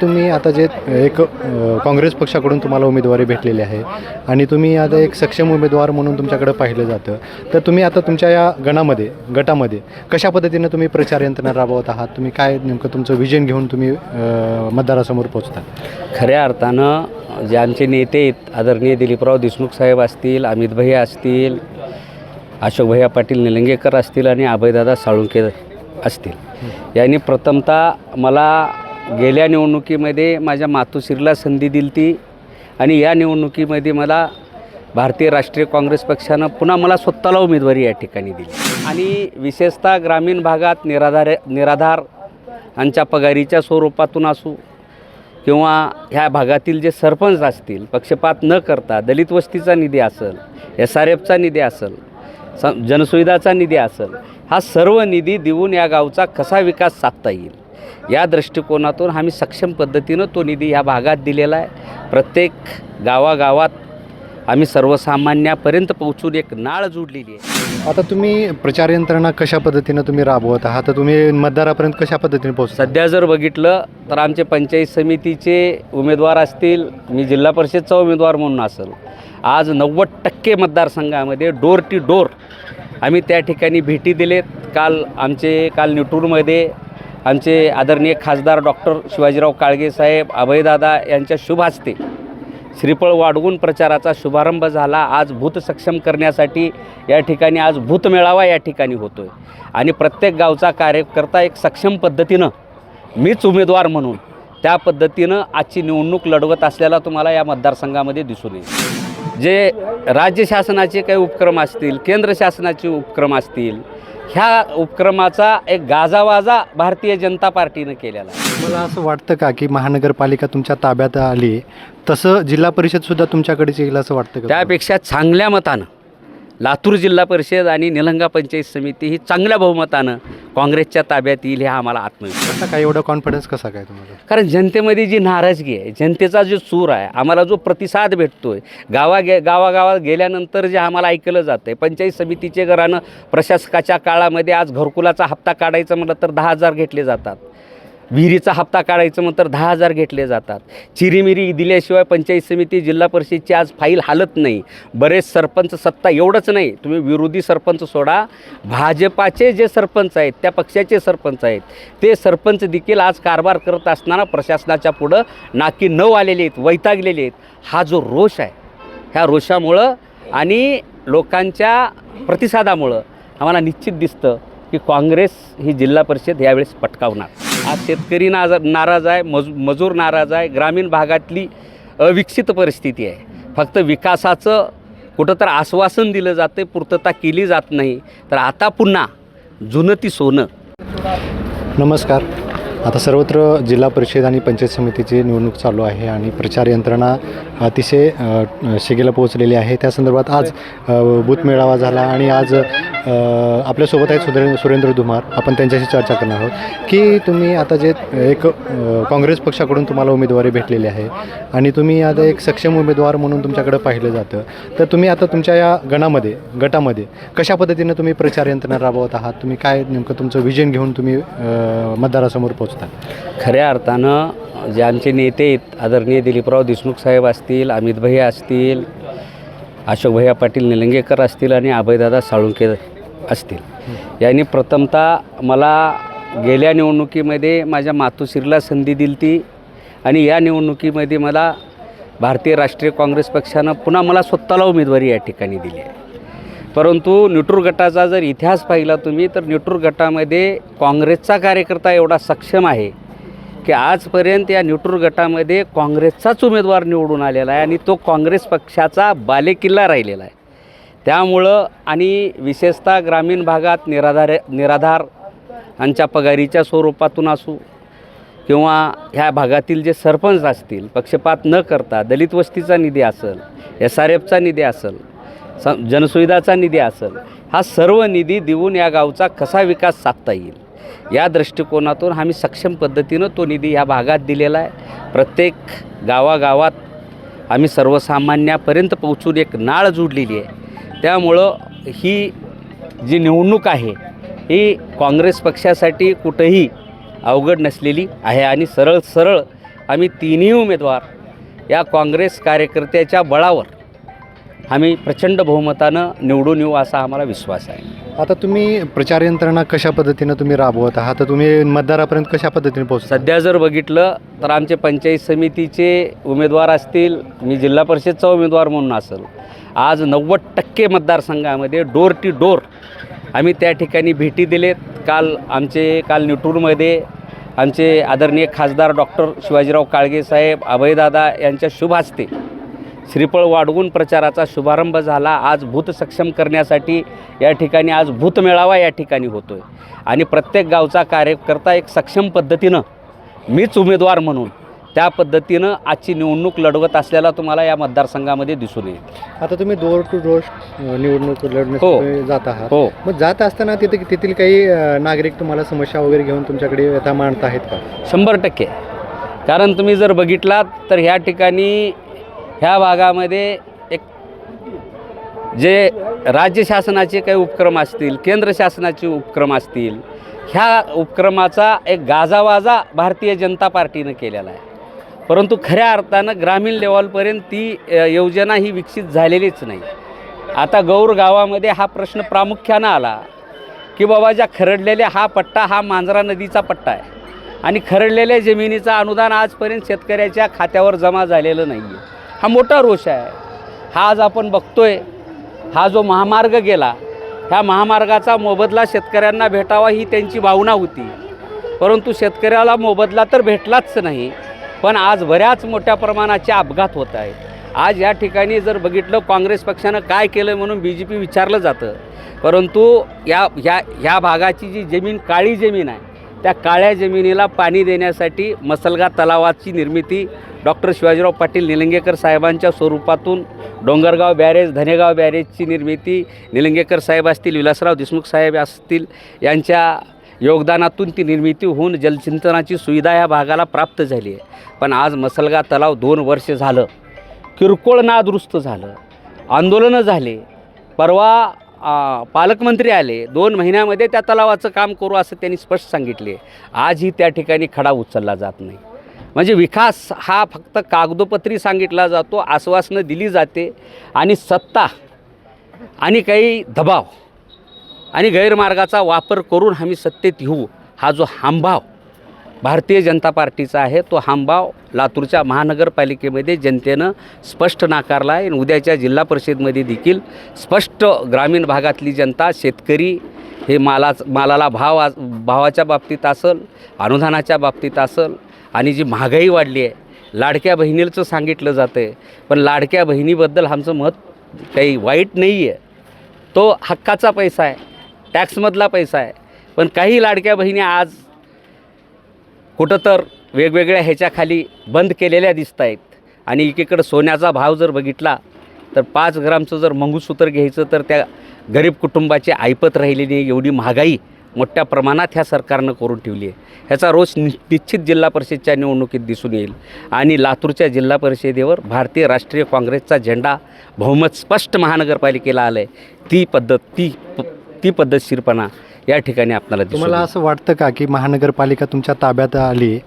तुम्ही आता जे एक काँग्रेस पक्षाकडून तुम्हाला उमेदवारी भेटलेली आहे आणि तुम्ही आता एक सक्षम उमेदवार म्हणून तुमच्याकडे पाहिलं जातं तर तुम्ही आता तुमच्या या गणामध्ये गटामध्ये कशा पद्धतीनं तुम्ही प्रचार यंत्रणा राबवत आहात? तुम्ही काय नेमकं तुमचं विजन घेऊन तुम्ही मतदारासमोर पोहोचता? खऱ्या अर्थानं जे आमचे नेते आहेत आदरणीय दिलीपराव देशमुख साहेब असतील अमित भैया असतील अशोक भैया पाटील निलंगेकर असतील आणि अभयदादा साळुंके असतील. यांनी प्रथमतः मला गेल्या निवडणुकीमध्ये माझ्या मातोश्रीला संधी दिली ती आणि या निवडणुकीमध्ये मला भारतीय राष्ट्रीय काँग्रेस पक्षानं पुन्हा मला स्वतःला उमेदवारी या ठिकाणी दिली. आणि विशेषतः ग्रामीण भागात निराधार निराधार यांच्या पगारीच्या स्वरूपातून असू किंवा ह्या भागातील जे सरपंच असतील पक्षपात न करता दलित वस्तीचा निधी असेल एस आर एफचा निधी असेल स जनसुविधाचा निधी असेल हा सर्व निधी देऊन या गावचा कसा विकास साधता येईल? या दृष्टिकोनातून आम्ही सक्षम पद्धतीनं तो निधी ह्या भागात दिलेला आहे. प्रत्येक गावागावात आम्ही सर्वसामान्यापर्यंत पोहोचून एक नाळ जोडलेली आहे. आता तुम्ही प्रचार यंत्रणा कशा पद्धतीनं तुम्ही राबवत आहात? तर तुम्ही मतदारापर्यंत कशा पद्धतीने पोहोचता? सध्या जर बघितलं तर आमचे पंचायत समितीचे उमेदवार असतील मी जिल्हा परिषदचा उमेदवार म्हणून असेल. आज नव्वद टक्के मतदारसंघामध्ये डोर टू डोर आम्ही त्या ठिकाणी भेटी दिलेत. काल आमचे काल निटूरमध्ये आमचे आदरणीय खासदार डॉक्टर शिवाजीराव काळगे साहेब अभयदादा यांच्या शुभ हस्ते श्रीफळ वाढवून प्रचाराचा शुभारंभ झाला. आज भूत सक्षम करण्यासाठी या ठिकाणी आज भूत मेळावा या ठिकाणी होतो आहे आणि प्रत्येक गावचा कार्यकर्ता एक सक्षम पद्धतीनं मीच उमेदवार म्हणून त्या पद्धतीनं आजची निवडणूक लढवत असलेला तुम्हाला या मतदारसंघामध्ये दिसून येईल. जे राज्य शासनाचे काही उपक्रम असतील केंद्र शासनाचे उपक्रम असतील ह्या उपक्रमाचा एक गाजावाजा भारतीय जनता पार्टीनं केलेला आहे. मला असं वाटतं का की महानगरपालिका तुमच्या ताब्यात आली तसं जिल्हा परिषदसुद्धा तुमच्याकडेच येईल असं वाटतं का? त्यापेक्षा चांगल्या मतानं लातूर जिल्हा परिषद आणि निलंगा पंचायत समिती ही चांगल्या बहुमतानं काँग्रेसच्या ताब्यात येईल हे आम्हाला आत्मविश्वास काय एवढा कॉन्फिडन्स कसा काय तुम्हाला? कारण जनतेमध्ये जी नाराजगी आहे जनतेचा जो सूर आहे आम्हाला जो प्रतिसाद भेटतो आहे गावा गे गावागावात गेल्यानंतर जे आम्हाला ऐकलं जातं आहे पंचायत समितीचे घरानं प्रशासकाच्या काळामध्ये आज घरकुलाचा हप्ता काढायचं म्हटलं तर दहा हजार घेतले जातात. विहिरीचा हप्ता काढायचं म्हणतर तर दहा हजार घेतले जातात. चिरीमिरी दिल्याशिवाय पंचायत समिती जिल्हा परिषदची आज फाईल हालत नाही. बरेच सरपंच सत्ता एवढंच नाही. तुम्ही विरोधी सरपंच सोडा. भाजपाचे जे सरपंच आहेत त्या पक्षाचे सरपंच आहेत ते सरपंच देखील आज कारभार करत असताना प्रशासनाच्या पुढं नाकी न आलेले आहेत वैतागलेले आहेत. हा जो रोष आहे ह्या रोषामुळं आणि लोकांच्या प्रतिसादामुळं आम्हाला निश्चित दिसतं की काँग्रेस ही जिल्हा परिषद यावेळेस पटकावणार. आज शेतकरी नाज नाराज आहे मज मजूर नाराज आहे ग्रामीण भागातली अविकसित परिस्थिती आहे. फक्त विकासाचं कुठं तर आश्वासन दिलं जाते पूर्तता केली जात नाही. तर आता पुन्हा जुनं ती सोनं. नमस्कार. आता सर्वत्र जिल्हा परिषद आणि पंचायत समितीची निवडणूक चालू आहे आणि प्रचार यंत्रणा अतिशय शिगेला पोहोचलेली आहे. त्या संदर्भात आज बूथ मेळावा झाला आणि आज आपल्यासोबत आहेत सुरे सुरेंद्र धुमार. आपण त्यांच्याशी चर्चा करणार आहोत. की तुम्ही आता जे एक काँग्रेस पक्षाकडून तुम्हाला उमेदवारी भेटलेली आहे आणि तुम्ही आता एक सक्षम उमेदवार म्हणून तुमच्याकडे पाहिलं जातं. तर तुम्ही आता तुमच्या या गणामध्ये गटामध्ये कशा पद्धतीनं तुम्ही प्रचार यंत्रणा राबवत आहात? तुम्ही काय नेमकं तुमचं विजन घेऊन तुम्ही मतदारासमोर पोहोच पोचतात. खऱ्या अर्थानं जे आमचे नेते आहेत आदरणीय दिलीपराव देशमुख साहेब असतील अमित भैया असतील अशोक भैया पाटील निलंगेकर असतील आणि अभयदादा साळुंके असतील. यांनी प्रथमतः मला गेल्या निवडणुकीमध्ये माझ्या मातोश्रीला संधी दिली ती आणि या निवडणुकीमध्ये मला भारतीय राष्ट्रीय काँग्रेस पक्षानं पुन्हा मला स्वतःला उमेदवारी या ठिकाणी दिली आहे. परंतु निटूर गटाचा जर इतिहास पाहिला तुम्ही तर निटूर गटामध्ये काँग्रेसचा कार्यकर्ता एवढा सक्षम आहे की आजपर्यंत या निटूर गटामध्ये काँग्रेसचाच उमेदवार निवडून आलेला आहे आणि तो काँग्रेस पक्षाचा बालेकिल्ला राहिलेला आहे. त्यामुळं आणि विशेषतः ग्रामीण भागात निराधार निराधार यांच्या पगारीच्या स्वरूपातून असू किंवा ह्या भागातील जे सरपंच असतील पक्षपात न करता दलित वस्तीचा निधी असेल एस आर एफचा निधी असेल स जनसुविधाचा निधी असेल हा सर्व निधी देऊन या गावचा कसा विकास साधता येईल? या दृष्टिकोनातून आम्ही सक्षम पद्धतीनं तो निधी ह्या भागात दिलेला आहे. प्रत्येक गावागावात आम्ही सर्वसामान्यापर्यंत पोहोचून एक नाळ जोडलेली आहे. त्यामुळं ही जी निवडणूक आहे ही काँग्रेस पक्षासाठी कुठंही अवघड नसलेली आहे आणि सरळ सरळ आम्ही तिन्ही उमेदवार या काँग्रेस कार्यकर्त्याच्या बळावर आम्ही प्रचंड बहुमतानं निवडून येऊ असा आम्हाला विश्वास आहे. आता तुम्ही प्रचार यंत्रणा कशा पद्धतीनं तुम्ही राबवत आहात? तर तुम्ही मतदारापर्यंत कशा पद्धतीने पोहोचता सध्या जर बघितलं तर आमचे पंचायत समितीचे उमेदवार असतील मी जिल्हा परिषदचा उमेदवार म्हणून असेल आज नव्वद टक्के मतदारसंघामध्ये डोर टू डोर आम्ही त्या ठिकाणी भेटी दिलेत. काल आमचे काल निटूरमध्ये आमचे आदरणीय खासदार डॉक्टर शिवाजीराव काळगे साहेब अभयदादा यांच्या शुभ हस्ते श्रीफळ वाढवून प्रचाराचा शुभारंभ झाला. आज भूत सक्षम करण्यासाठी या ठिकाणी आज भूत मेळावा या ठिकाणी होतो आहे आणि प्रत्येक गावचा कार्यकर्ता एक सक्षम पद्धतीनं मीच उमेदवार म्हणून त्या पद्धतीनं आजची निवडणूक लढवत असलेला तुम्हाला या मतदारसंघामध्ये दिसून येईल. आता तुम्ही डोर टू डोर निवडणूक हो. लढण्यासाठी जात आहात. हो. मग जात असताना तिथे तेथील काही नागरिक तुम्हाला समस्या वगैरे घेऊन तुमच्याकडे व्यथा मांडत आहेत का? शंभर टक्के. कारण तुम्ही जर बघितलात तर ह्या ठिकाणी ह्या भागामध्ये एक जे राज्य शासनाचे काही उपक्रम असतील केंद्र शासनाचे उपक्रम असतील ह्या उपक्रमाचा एक गाजावाजा भारतीय जनता पार्टीनं केलेला आहे. परंतु खऱ्या अर्थानं ग्रामीण लेवलपर्यंत ती योजना ही विकसित झालेलीच नाही. आता गौर गावामध्ये हा प्रश्न प्रामुख्यानं आला की बाबा ज्या खरडलेल्या हा पट्टा हा मांजरा नदीचा पट्टा आहे. आणि खरडलेल्या जमिनीचं अनुदान आजपर्यंत शेतकऱ्याच्या खात्यावर जमा झालेलं नाही आहे हा मोठा रोष आहे. हा आज आपण बघतोय हा जो महामार्ग गेला ह्या महामार्गाचा मोबदला शेतकऱ्यांना भेटावा ही त्यांची भावना होती. परंतु शेतकऱ्याला मोबदला तर भेटलाच नाही पण आज बऱ्याच मोठ्या प्रमाणाचे अपघात होत आहेत. आज या ठिकाणी जर बघितलं काँग्रेस पक्षानं काय केलं म्हणून बी जे पी विचारलं जातं. परंतु या ह्या ह्या भागाची जी जमीन काळी जमीन आहे त्या काळ्या जमिनीला पाणी देण्यासाठी मसलगा तलावाची निर्मिती डॉक्टर शिवाजीराव पाटील निलंगेकर साहेबांच्या स्वरूपातून डोंगरगाव बॅरेज धनेगाव बॅरेजची निर्मिती निलंगेकर साहेब असतील विलासराव देशमुख साहेब असतील यांच्या योगदानातून ती निर्मिती होऊन जलसिंचनाची सुविधा या भागाला प्राप्त झाली आहे. पण आज मसलगा तलाव दोन वर्ष झालं किरकोळ नादुरुस्त झालं आंदोलनं झाले परवा पालकमंत्री आले. दोन महिन्यामध्ये त्या तलावाचं काम करू असं त्यांनी स्पष्ट सांगितले. आजही त्या ठिकाणी खडा उचलला जात नाही. म्हणजे विकास हा फक्त कागदोपत्री सांगितला जातो आश्वासनं दिली जाते आणि सत्ता आणि काही दबाव आणि गैरमार्गाचा वापर करून आम्ही सत्तेत येऊ. हा जो हांभाव भारतीय जनता पार्टीचा आहे. तो हांबाव लातूरच्या महानगरपालिकेमध्ये जनतेनं स्पष्ट नाकारला आहे. आणि उद्याच्या जिल्हा परिषदमध्ये देखील स्पष्ट ग्रामीण भागातली जनता शेतकरी हे मालाच मालाला भाव आज भावाच्या बाबतीत असेल अनुदानाच्या बाबतीत असेल आणि जी महागाई वाढली आहे लाडक्या बहिणीचं सांगितलं जातं आहे पण लाडक्या बहिणीबद्दल आमचं मत काही वाईट नाही आहे तो हक्काचा पैसा आहे टॅक्समधला पैसा आहे. पण काही लाडक्या बहिणी आज कुठं तर वेगवेगळ्या ह्याच्याखाली बंद केलेल्या दिसत आहेत आणि एकीकडं सोन्याचा भाव जर बघितला तर पाच ग्रामचं जर मंगूसूत्र घ्यायचं तर त्या गरीब कुटुंबाची ऐपत राहिलेली एवढी महागाई मोठ्या प्रमाणात ह्या सरकारनं करून ठेवली आहे. ह्याचा रोष नि निश्चित जिल्हा परिषदच्या निवडणुकीत दिसून येईल. आणि लातूरच्या जिल्हा परिषदेवर भारतीय राष्ट्रीय काँग्रेसचा झेंडा बहुमत स्पष्ट महानगरपालिकेला आलं आहे ती पद्धत ती प- ती पद्धतशीरपणा या ठिकाणी आपल्याला दिसून तुम्हाला येईल. असं वाटतं का की महानगरपालिका तुमच्या ताब्यात आली?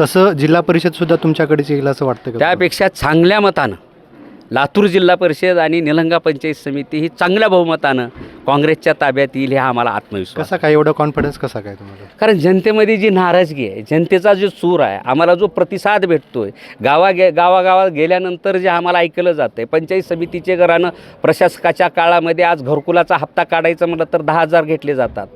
तसं जिल्हा परिषद सुद्धा तुमच्याकडेच येईल असं वाटतं का त्यापेक्षा चांगल्या मतानं लातूर जिल्हा परिषद आणि निलंगा पंचायत समिती ही चांगल्या बहुमतानं काँग्रेसच्या ताब्यात येईल हे आम्हाला आत्मविश्वास कसा काय? एवढा कॉन्फिडन्स कसा काय तुम्हाला? कारण जनतेमध्ये जी नाराजगी आहे जनतेचा जो सूर आहे आम्हाला जो प्रतिसाद भेटतो आहे गावा गे गावागावात गेल्यानंतर जे आम्हाला ऐकलं जातं आहे पंचायत समितीचे घरानं प्रशासकाच्या काळामध्ये आज घरकुलाचा हप्ता काढायचं म्हटलं तर दहा हजार घेतले जातात.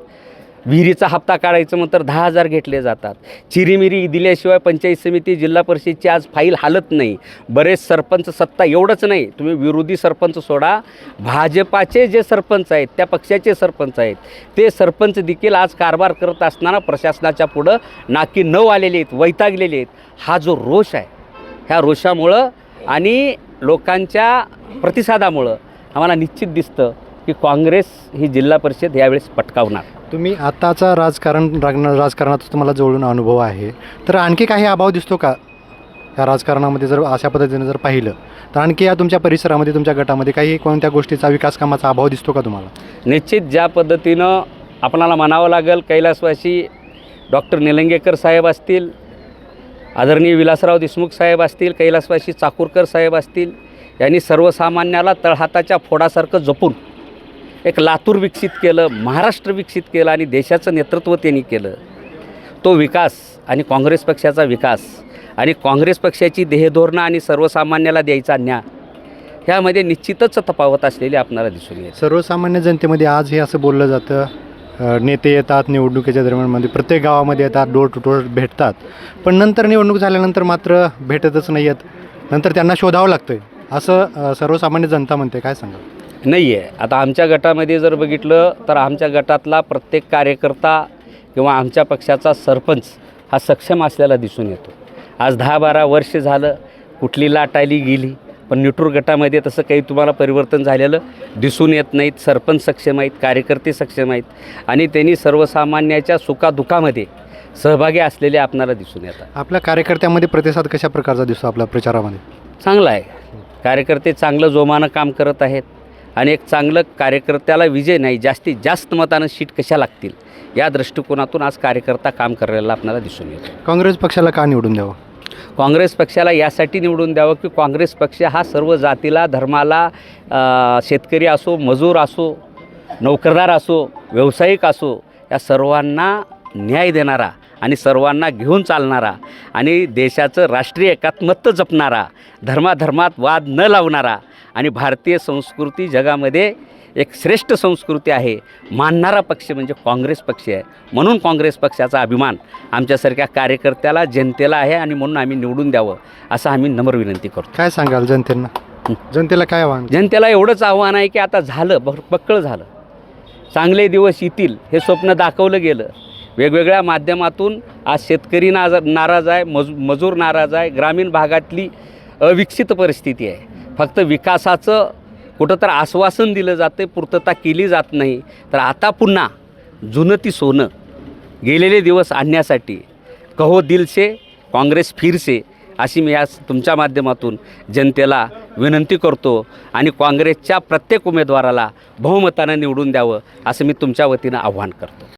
विहिरीचा हप्ता काढायचं म्हणतर तर दहा हजार घेतले जातात. चिरीमिरी दिल्याशिवाय पंचायत समिती जिल्हा परिषदची आज फाईल हालत नाही. बरेच सरपंच सत्ता एवढंच नाही. तुम्ही विरोधी सरपंच सोडा. भाजपाचे जे सरपंच आहेत त्या पक्षाचे सरपंच आहेत ते सरपंच देखील आज कारभार करत असताना प्रशासनाच्या पुढं नाकी न आलेले आहेत वैतागलेले आहेत. हा जो रोष आहे ह्या रोषामुळं आणि लोकांच्या प्रतिसादामुळं आम्हाला निश्चित दिसतं की काँग्रेस ही जिल्हा परिषद यावेळेस पटकावणार. तुम्ही आताचा राजकारण राजकारणाचा तुम्हाला जवळून अनुभव आहे. तर आणखी काही अभाव दिसतो का? या राजकारणामध्ये जर अशा पद्धतीने जर पाहिलं तर आणखी या तुमच्या परिसरामध्ये तुमच्या गटामध्ये काही कोणत्या गोष्टीचा विकास कामाचा अभाव दिसतो का तुम्हाला? निश्चित ज्या पद्धतीनं आपणाला म्हणावं लागेल कैलासवासी डॉक्टर निलंगेकर साहेब असतील आदरणीय विलासराव देशमुख साहेब असतील कैलासवासी चाकूरकर साहेब असतील यांनी सर्वसामान्याला तळहाताच्या फोडासारखं जपून एक लातूर विकसित केलं महाराष्ट्र विकसित केलं आणि देशाचं नेतृत्व त्यांनी केलं. तो विकास आणि काँग्रेस पक्षाचा विकास आणि काँग्रेस पक्षाची देहधोरणं आणि सर्वसामान्याला द्यायचा न्याय ह्यामध्ये निश्चितच तफावत असलेली आपणाला दिसून येईल सर्वसामान्य जनतेमध्ये आज हे असं बोललं जातं नेते येतात निवडणुकीच्या दरम्यानमध्ये प्रत्येक गावामध्ये येतात डोर टू डोर भेटतात. पण नंतर निवडणूक झाल्यानंतर मात्र भेटतच नाही आहेत नंतर त्यांना शोधावं लागतं असं सर्वसामान्य जनता म्हणते. काय सांगा नाही आहे आता आमच्या गटामध्ये जर बघितलं तर आमच्या गटातला प्रत्येक कार्यकर्ता किंवा आमच्या पक्षाचा सरपंच हा सक्षम असलेला दिसून येतो. आज दहा बारा वर्ष झालं कुठली लाट आली गेली पण निटूर गटामध्ये तसं काही तुम्हाला परिवर्तन झालेलं दिसून येत नाहीत. सरपंच सक्षम आहेत कार्यकर्ते सक्षम आहेत आणि त्यांनी सर्वसामान्याच्या सुखादुखामध्ये सहभागी असलेले आपणाला दिसून येतात. आपल्या कार्यकर्त्यामध्ये प्रतिसाद कशा प्रकारचा दिसतो आपल्या प्रचारामध्ये? चांगलं आहे. कार्यकर्ते चांगलं जोमानं काम करत आहेत. आणि एक चांगलं कार्यकर्त्याला विजय नाही जास्तीत जास्त मतानं सीट कशा लागतील? या दृष्टिकोनातून आज कार्यकर्ता काम करायला आपल्याला दिसून येतो. काँग्रेस पक्षाला का निवडून द्यावं? काँग्रेस पक्षाला यासाठी निवडून द्यावं की काँग्रेस पक्ष हा सर्व जातीला धर्माला शेतकरी असो मजूर असो नोकरदार असो व्यावसायिक असो या सर्वांना न्याय देणारा आणि सर्वांना घेऊन चालणारा आणि देशाचं राष्ट्रीय एकात्मत्व जपणारा धर्माधर्मात वाद न लावणारा आणि भारतीय संस्कृती जगामध्ये एक श्रेष्ठ संस्कृती आहे मानणारा पक्ष म्हणजे काँग्रेस पक्ष आहे. म्हणून काँग्रेस पक्षाचा अभिमान आमच्यासारख्या कार्यकर्त्याला जनतेला आहे आणि म्हणून आम्ही निवडून द्यावं असं आम्ही नम्र विनंती करतो. काय सांगाल जनतेला? जनतेला काय आव्हान? जनतेला एवढंच आव्हान आहे की आता झालं बक पक्कळ झालं. चांगले दिवस येतील हे स्वप्न दाखवलं गेलं. वेगवेगळ्या माध्यमातून आज शेतकरी नाज नाराज आहे मज मजूर नाराज आहे ग्रामीण भागातली अविकसित परिस्थिती आहे. फक्त विकासाचं कुठं तर आश्वासन दिलं जाते पूर्तता केली जात नाही. तर आता पुन्हा जुनं ती सोनं गेलेले दिवस आणण्यासाठी कहो दिलसे काँग्रेस फिरसे अशी मी आज तुमच्या माध्यमातून जनतेला विनंती करतो आणि काँग्रेसच्या प्रत्येक उमेदवाराला बहुमतानं निवडून द्यावं असं मी तुमच्या वतीनं आव्हान करतो.